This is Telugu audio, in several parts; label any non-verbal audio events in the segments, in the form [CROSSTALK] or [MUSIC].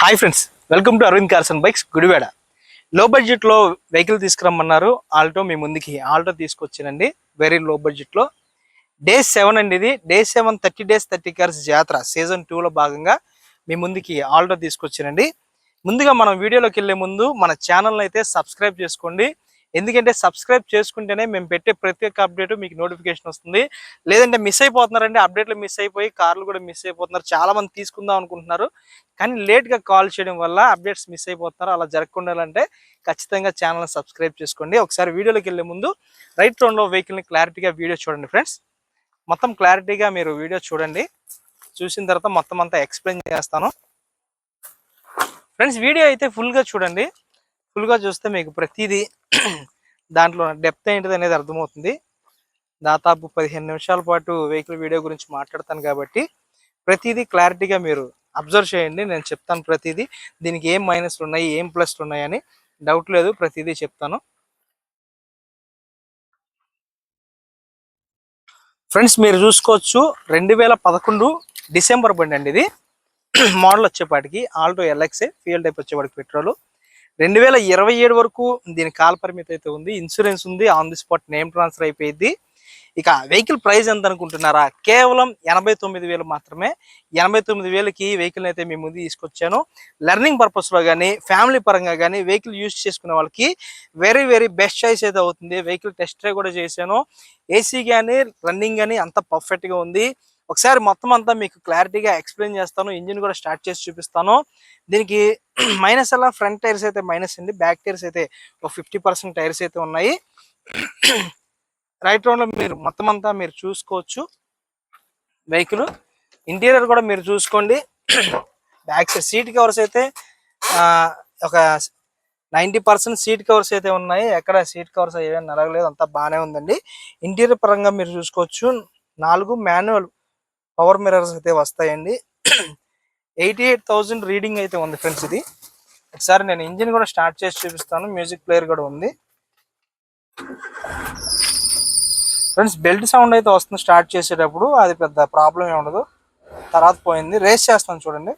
Hi friends welcome to Aravind cars and bikes Gudivada లో బడ్జెట్లో వెహికల్ తీసుకురమ్మన్నారు. ఆల్టో మీ ముందుకి ఆల్టో తీసుకొచ్చానండి. Very low. బడ్జెట్లో డే సెవెన్ అండి ఇది. Day seven thirty days thirty cars జాతర. సీజన్ టూలో భాగంగా మీ ముందుకి ఆల్టో తీసుకొచ్చానండి. ముందుగా మనం వీడియోలోకి వెళ్ళే ముందు మన ఛానల్ అయితే సబ్స్క్రైబ్ చేసుకోండి. ఎందుకంటే సబ్స్క్రైబ్ చేసుకుంటేనే మేము పెట్టే ప్రతి ఒక్క అప్డేట్ మీకు నోటిఫికేషన్ వస్తుంది. లేదంటే మిస్ అయిపోతున్నారంటే అప్డేట్లు మిస్ అయిపోయి కార్లు కూడా మిస్ అయిపోతున్నారు. చాలా మంది తీసుకుందాం అనుకుంటున్నారు. కానీ లేట్గా కాల్ చేయడం వల్ల అప్డేట్స్ మిస్ అయిపోతున్నారు. అలా జరగకుండా అంటే ఖచ్చితంగా ఛానల్ సబ్స్క్రైబ్ చేసుకోండి. ఒకసారి వీడియోలోకి వెళ్ళే ముందు రైట్ రౌండ్లో వెహికల్ని క్లారిటీగా వీడియో చూడండి ఫ్రెండ్స్ మొత్తం క్లారిటీగా మీరు వీడియో చూడండి. చూసిన తర్వాత మొత్తం అంతా ఎక్స్ప్లెయిన్ చేస్తాను. ఫ్రెండ్స్ వీడియో అయితే ఫుల్గా చూడండి. ఫుల్గా చూస్తే మీకు ప్రతిదీ దాంట్లో డెప్త్ ఏంటిది అనేది అర్థమవుతుంది. దాదాపు పదిహేను నిమిషాల పాటు వెహికల్ వీడియో గురించి మాట్లాడతాను కాబట్టి ప్రతిదీ క్లారిటీగా మీరు అబ్జర్వ్ చేయండి. నేను చెప్తాను ప్రతిదీ. దీనికి ఏం మైనస్లు ఉన్నాయి ఏం ప్లస్లు ఉన్నాయని డౌట్ లేదు. ప్రతిదీ చెప్తాను. ఫ్రెండ్స్ మీరు చూసుకోవచ్చు రెండు వేల పదకొండు డిసెంబర్ బండి అండి ఇది. [CLEARS THROAT] మోడల్ వచ్చేపాటికి. ఆల్టో ఎల్ఎక్సే ఫ్యూయల్ టైప్ వచ్చేవాడికి పెట్రోల్. రెండు వేల ఇరవై ఏడు వరకు దీని కాల పరిమితి అయితే ఉంది. ఇన్సూరెన్స్ ఉంది. On the spot name transfer అయిపోయింది. ఇక వెహికల్ ప్రైస్ ఎంత అనుకుంటున్నారా? కేవలం ఎనభై తొమ్మిది వేలు మాత్రమే. ఎనభై తొమ్మిది వేలకి వెహికల్ని అయితే మీ ముందు తీసుకొచ్చాను. లెర్నింగ్ పర్పస్లో కానీ ఫ్యామిలీ పరంగా కానీ వెహికల్ యూజ్ చేసుకునే వాళ్ళకి వెరీ వెరీ బెస్ట్ చాయిస్ అయితే అవుతుంది. వెహికల్ టెస్ట్ డ్రైవ్ కూడా చేశాను. ఏసీ కానీ రన్నింగ్ కానీ అంత పర్ఫెక్ట్గా ఉంది. ఒకసారి మొత్తం అంతా మీకు క్లారిటీగా ఎక్స్ప్లెయిన్ చేస్తాను ఇంజిన్ కూడా స్టార్ట్ చేసి చూపిస్తాను. దీనికి [CLEARS THROAT] మైనస్ అలా ఫ్రంట్ టైర్స్ అయితే మైనస్ అండి బ్యాక్ టైర్స్ అయితే ఒక ఫిఫ్టీ పర్సెంట్ టైర్స్ అయితే ఉన్నాయి. [CLEARS THROAT] రైట్ రౌండ్లో మీరు మొత్తం అంతా మీరు చూసుకోవచ్చు. వెహికల్ ఇంటీరియర్ కూడా మీరు చూసుకోండి. [CLEARS THROAT] బ్యాక్ సైడ్ సీట్ కవర్స్ అయితే ఒక నైంటీ పర్సెంట్ సీట్ కవర్స్ అయితే ఉన్నాయి. ఎక్కడ సీట్ కవర్స్ ఏమైనా నలగలేదు అంతా బాగానే ఉందండి. ఇంటీరియర్ పరంగా మీరు చూసుకోవచ్చు. నాలుగు మాన్యువల్ పవర్ మిరర్స్ అయితే వస్తాయండి. ఎయిటీ ఎయిట్ థౌజండ్ రీడింగ్ అయితే ఉంది ఫ్రెండ్స్ ఇది. ఒకసారి నేను ఇంజిన్ కూడా స్టార్ట్ చేసి చూపిస్తాను. మ్యూజిక్ ప్లేయర్ కూడా ఉంది. ఫ్రెండ్స్ బెల్ట్ సౌండ్ అయితే వస్తుంది స్టార్ట్ చేసేటప్పుడు. అది పెద్ద ప్రాబ్లం ఏమి ఉండదు. తర్వాత పోయింది. రేస్ చేస్తాను చూడండి.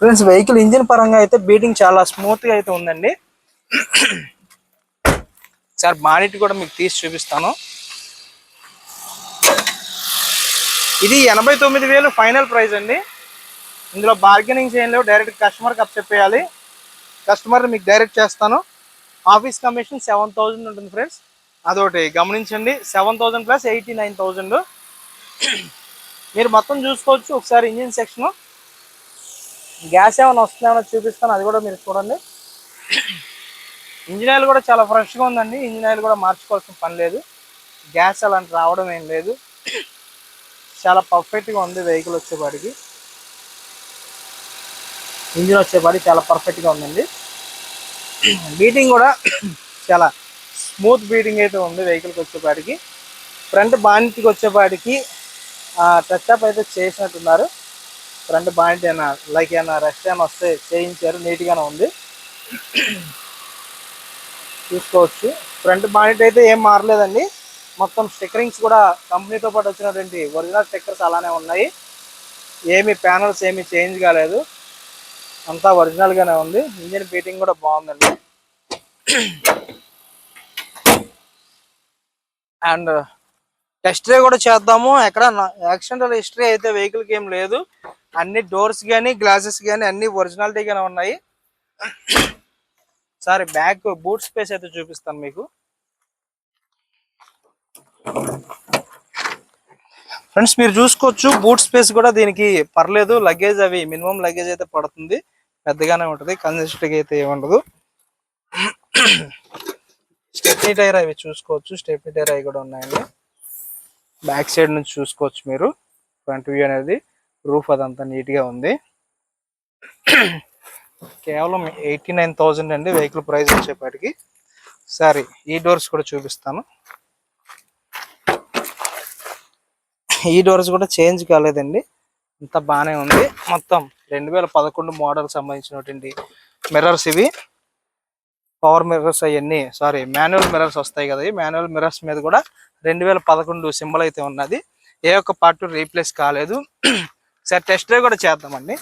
ఫ్రెండ్స్ వెహికల్ ఇంజిన్ పరంగా అయితే బీటింగ్ చాలా స్మూత్గా అయితే ఉందండి. సార్ బానెట్ కూడా మీకు తీసి చూపిస్తాను. ఇది ఎనభై తొమ్మిది వేలు ఫైనల్ ప్రైస్ అండి. ఇందులో బార్గెనింగ్ చేయలేవు డైరెక్ట్ కస్టమర్కి అప్ చెప్పేయాలి కస్టమర్ మీకు డైరెక్ట్ చేస్తాను. ఆఫీస్ కమిషన్ సెవెన్ థౌజండ్ ఉంటుంది ఫ్రెండ్స్ అదొకటి. గమనించండి seven thousand plus eighty nine thousand మీరు మొత్తం చూసుకోవచ్చు ఒకసారి ఇంజిన్ సెక్షన్. గ్యాస్ ఏమైనా వస్తుందేమో చూపిస్తాను అది కూడా మీరు చూడండి. ఇంజిన్ ఆయిల్ కూడా చాలా ఫ్రెష్గా ఉందండి. ఇంజిన్ ఆయిల్ కూడా మార్చుకోవాల్సిన పని లేదు. గ్యాస్ అలాంటి రావడం ఏం లేదు. చాలా పర్ఫెక్ట్గా ఉంది వెహికల్ వచ్చేపాటికి ఇంజిన్ వచ్చేపాటి చాలా పర్ఫెక్ట్గా ఉందండి. బీటింగ్ కూడా చాలా స్మూత్ బీటింగ్ అయితే ఉంది వెహికల్కి వచ్చేపాటికి ఫ్రంట్ బానిట్కి వచ్చేపాటికి టచ్ అప్ అయితే చేసినట్టున్నారు. ఫ్రంట్ బానిట్ అయినా లైక్ ఏమైనా రెస్ట్ అయినా వస్తే చేయించారు నీట్గానే ఉంది. చూసుకోవచ్చు ఫ్రంట్ బానిట్ అయితే ఏం మారలేదండి. మొత్తం స్టిక్కరింగ్స్ కూడా కంపెనీతో పాటు వచ్చినటువంటి ఒరిజినల్ స్టిక్కర్స్ అలానే ఉన్నాయి. ఏమి ప్యానల్స్ ఏమి చేంజ్ కాలేదు. అంతా ఒరిజినల్గానే ఉంది. ఇంజిన్ బీటింగ్ కూడా బాగుందండి. అండ్ టెస్ట్ డ్రైవ్ కూడా చేద్దాము. ఎక్కడ యాక్సిడెంటల్ హిస్టరీ అయితే వెహికల్కి ఏం లేదు. అన్ని డోర్స్ కానీ గ్లాసెస్ కానీ అన్ని ఒరిజినాలిటీగానే ఉన్నాయి. సారీ బ్యాక్ బూట్ స్పేస్ అయితే చూపిస్తాను మీకు. ఫ్రెండ్స్ మీరు చూసుకోవచ్చు బూట్ స్పేస్ కూడా దీనికి పర్లేదు. లగేజ్ అవి మినిమం లగేజ్ అయితే పడుతుంది. పెద్దగానే ఉంటుంది కన్సిస్టెంట్ అయితే ఏముండదు స్టెప్నీ టైర్ అవి చూసుకోవచ్చు స్టెప్నీ టైర్ అవి కూడా ఉన్నాయండి. బ్యాక్ సైడ్ నుంచి చూసుకోవచ్చు మీరు ఫ్రంట్ వ్యూ అనేది. రూఫ్ అదంతా నీట్గా ఉంది. కేవలం ఎయిటీ నైన్ థౌజండ్ అండి వెహికల్ ప్రైస్ వచ్చేపాటికి. సారీ ఈ డోర్స్ కూడా చూపిస్తాను. ఈ డోర్స్ కూడా చేంజ్ కాలేదండి. ఇంత బాగానే ఉంది. మొత్తం రెండు వేల పదకొండు మోడల్ సంబంధించినటువంటి మిర్రర్స్ ఇవి. పవర్ మిర్రర్స్ అవన్నీ సారీ మాన్యువల్ మిర్రర్స్ వస్తాయి కదా ఈ మాన్యువల్ మిర్రర్స్ మీద కూడా రెండు వేల పదకొండు సింబల్ అయితే ఉన్నది. ఏ ఒక్క పార్ట్ రీప్లేస్ కాలేదు. సార్ టెస్ట్ డ్రైవ్ కూడా చేద్దామండి.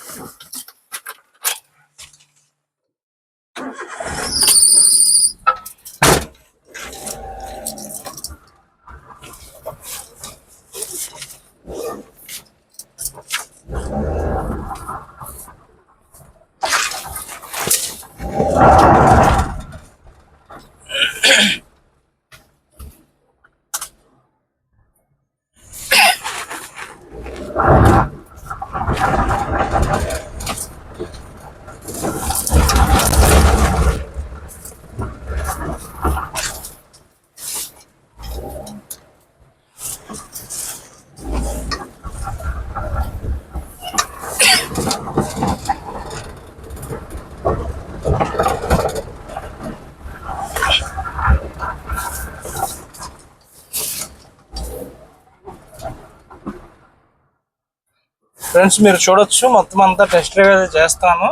ఫ్రెండ్స్ మీరు చూడొచ్చు. మొత్తం అంతా టెస్ట్ డ్రైవ్ అయితే చేస్తాను.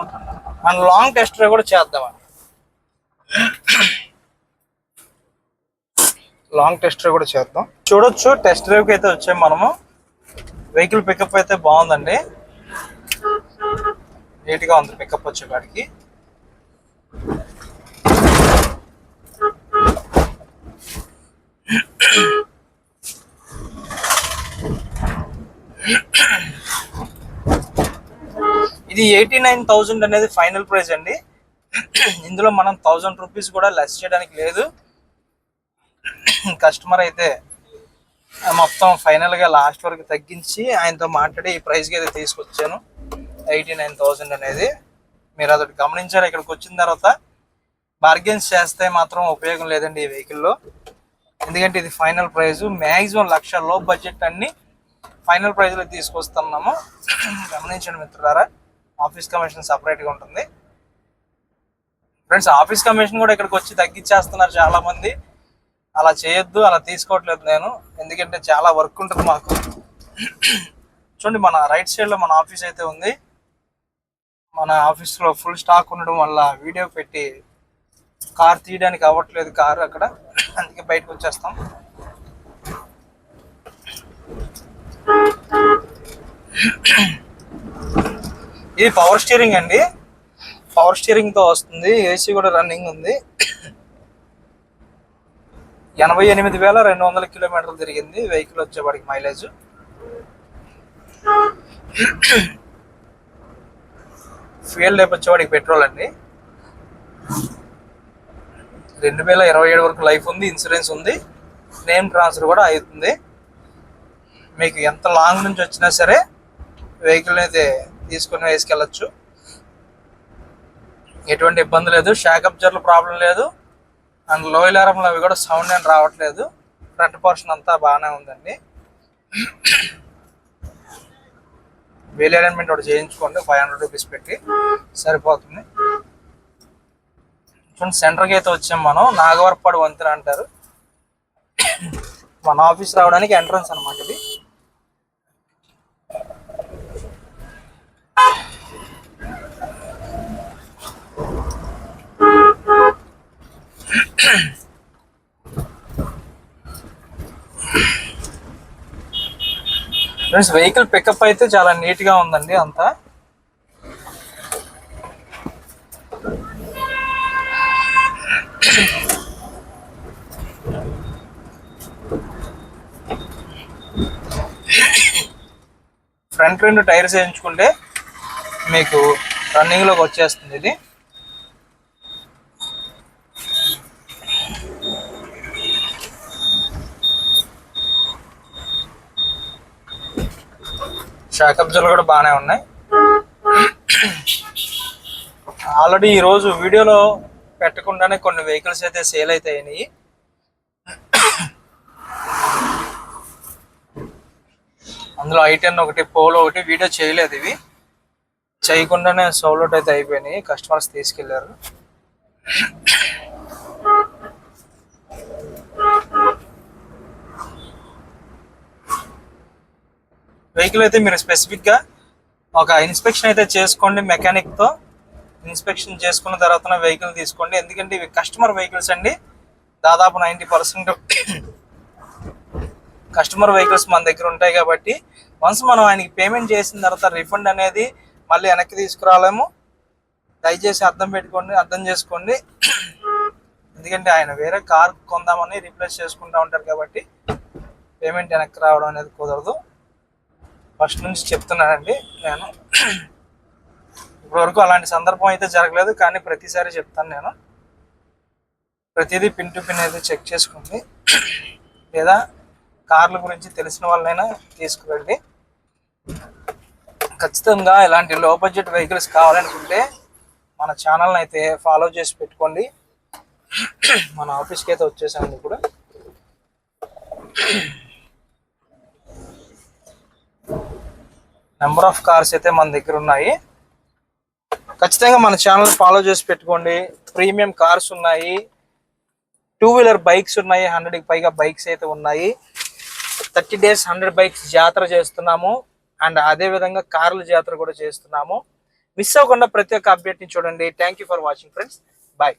అండ్ లాంగ్ టెస్ట్ డ్రైవ్ కూడా చేద్దామండి. లాంగ్ టెస్ట్ డ్రైవ్ కూడా చేద్దాం. చూడొచ్చు. టెస్ట్ డ్రైవ్కి అయితే వచ్చాము మనము. వెహికల్ పికప్ అయితే బాగుందండి. నీట్గా ఉంది పికప్ వచ్చేవాడికి ఇది ఎయిటీ నైన్ థౌజండ్ అనేది ఫైనల్ ప్రైస్ అండి. ఇందులో మనం థౌజండ్ రూపీస్ కూడా లెస్ చేయడానికి లేదు. కస్టమర్ అయితే మొత్తం ఫైనల్గా లాస్ట్ వరకు తగ్గించి ఆయనతో మాట్లాడి ఈ ప్రైస్కి అయితే తీసుకొచ్చాను. ఎయిటీ నైన్ థౌజండ్ అనేది. మీరు అదొకటి గమనించారు ఇక్కడికి వచ్చిన తర్వాత బార్గెన్స్ చేస్తే మాత్రం ఉపయోగం లేదండి ఈ వెహికల్లో ఎందుకంటే ఇది ఫైనల్ ప్రైజు. మ్యాక్సిమం లక్ష లో బడ్జెట్ అన్ని ఫైనల్ ప్రైజ్లో తీసుకొస్తున్నాము. గమనించండి మిత్రులారా. ఆఫీస్ కమిషన్ సపరేట్గా ఉంటుంది. ఫ్రెండ్స్ ఆఫీస్ కమిషన్ కూడా ఇక్కడికి వచ్చి తగ్గించేస్తున్నారు చాలా మంది అలా చేయొద్దు అలా తీసుకోవట్లేదు నేను. ఎందుకంటే చాలా వర్క్ ఉంటుంది మాకు. చూడండి మన రైట్ సైడ్లో మన ఆఫీస్ అయితే ఉంది. మన ఆఫీస్లో ఫుల్ స్టాక్ ఉండడం వల్ల వీడియో పెట్టి కార్ తీయడానికి అవ్వట్లేదు కారు అక్కడ. అందుకే బయటకు వచ్చేస్తాం. ఇది పవర్ స్టీరింగ్ అండి. పవర్ స్టీరింగ్తో వస్తుంది. ఏసీ కూడా రన్నింగ్ ఉంది. ఎనభై ఎనిమిది వేల రెండు వందల కిలోమీటర్లు తిరిగింది వెహికల్ వచ్చేవాడికి మైలేజ్ ఫ్యూయల్ లేపు వచ్చేవాడికి పెట్రోల్ అండి. రెండు వేల ఇరవై ఏడు వరకు లైఫ్ ఉంది ఇన్సూరెన్స్ ఉంది. నేమ్ ట్రాన్స్ఫర్ కూడా అవుతుంది. మీకు ఎంత లాంగ్ నుంచి వచ్చినా సరే వెహికల్ అయితే తీసుకుని వేసుకెళ్ళచ్చు. ఎటువంటి ఇబ్బంది లేదు. షాక్ అబ్జర్వ్ ప్రాబ్లం లేదు. అండ్లో అవి కూడా సౌండ్ అని రావట్లేదు. ఫ్రంట్ పోర్షన్ అంతా బాగానే ఉందండి. వీల్ అలైన్మెంట్ ఒకటి చేయించుకోండి. ఫైవ్ హండ్రెడ్ రూపీస్ పెట్టి సరిపోతుంది. చూడండి సెంటర్కి అయితే వచ్చాం మనం. నాగవరపాడు వంతెన అంటారు. మన ఆఫీస్ రావడానికి ఎంట్రన్స్ అన్నమాట ఇది. ఫ్రెండ్స్ వెహికల్ పికప్ అయితే చాలా నీట్గా ఉందండి అంతా. ఫ్రంట్ రెండు టైర్స్ వేయించుకుంటే మీకు రన్నింగ్లోకి వచ్చేస్తుంది ఇది. షాక్ కూడా బాగానే ఉన్నాయి. ఆల్రెడీ ఈ రోజు వీడియోలో పెట్టకుండానే కొన్ని వెహికల్స్ అయితే సేల్ అయితే అయినాయి. అందులో ఐటెన్ ఒకటి పోలో ఒకటి వీడియో చేయలేదు ఇవి. చేయకుండానే సోలోట్ అయితే అయిపోయినాయి కస్టమర్స్ తీసుకెళ్ళారు. వెహికల్ అయితే మీరు స్పెసిఫిక్గా ఒక ఇన్స్పెక్షన్ అయితే చేసుకోండి మెకానిక్తో ఇన్స్పెక్షన్ చేసుకున్న తర్వాత వెహికల్ తీసుకోండి. ఎందుకంటే ఇవి కస్టమర్ వెహికల్స్ అండి. దాదాపు నైంటీ పర్సెంట్ కస్టమర్ వెహికల్స్ మన దగ్గర ఉంటాయి కాబట్టి వన్స్ మనం ఆయనకి పేమెంట్ చేసిన తర్వాత రిఫండ్ అనేది మళ్ళీ వెనక్కి తీసుకురాలేము. దయచేసి అర్థం పెట్టుకోండి అర్థం చేసుకోండి. ఎందుకంటే ఆయన వేరే కార్ కొందామని రీప్లేస్ చేసుకుంటూ ఉంటారు కాబట్టి పేమెంట్ వెనక్కి రావడం అనేది కుదరదు. ఫస్ట్ నుంచి చెప్తున్నానండి నేను. ఇప్పటివరకు అలాంటి సందర్భం అయితే జరగలేదు కానీ ప్రతిసారి చెప్తాను నేను. ప్రతిదీ పిన్ టు పిన్ అయితే చెక్ చేసుకోండి. లేదా కార్ల గురించి తెలిసిన వాళ్ళైనా తీసుకురండి. ఖచ్చితంగా ఇలాంటి లో బడ్జెట్ వెహికల్స్ కావాలనుకుంటే మన ఛానల్ని అయితే ఫాలో చేసి పెట్టుకోండి. మన ఆఫీస్కి అయితే వచ్చేసాను ఇప్పుడు. నెంబర్ ఆఫ్ కార్స్ అయితే మన దగ్గర ఉన్నాయి. ఖచ్చితంగా మన ఛానల్ ఫాలో చేసి పెట్టుకోండి. ప్రీమియం కార్స్ ఉన్నాయి. టూ వీలర్ బైక్స్ ఉన్నాయి. హండ్రెడ్కి పైగా బైక్స్ అయితే ఉన్నాయి. థర్టీ డేస్ హండ్రెడ్ బైక్స్ జాతర చేస్తున్నాము. అండ్ అదే విధంగా కార్ల జాతర కూడా చేస్తున్నాము. మిస్ అవ్వకుండా ప్రతి ఒక్క అప్డేట్ని చూడండి. Thank you for watching friends bye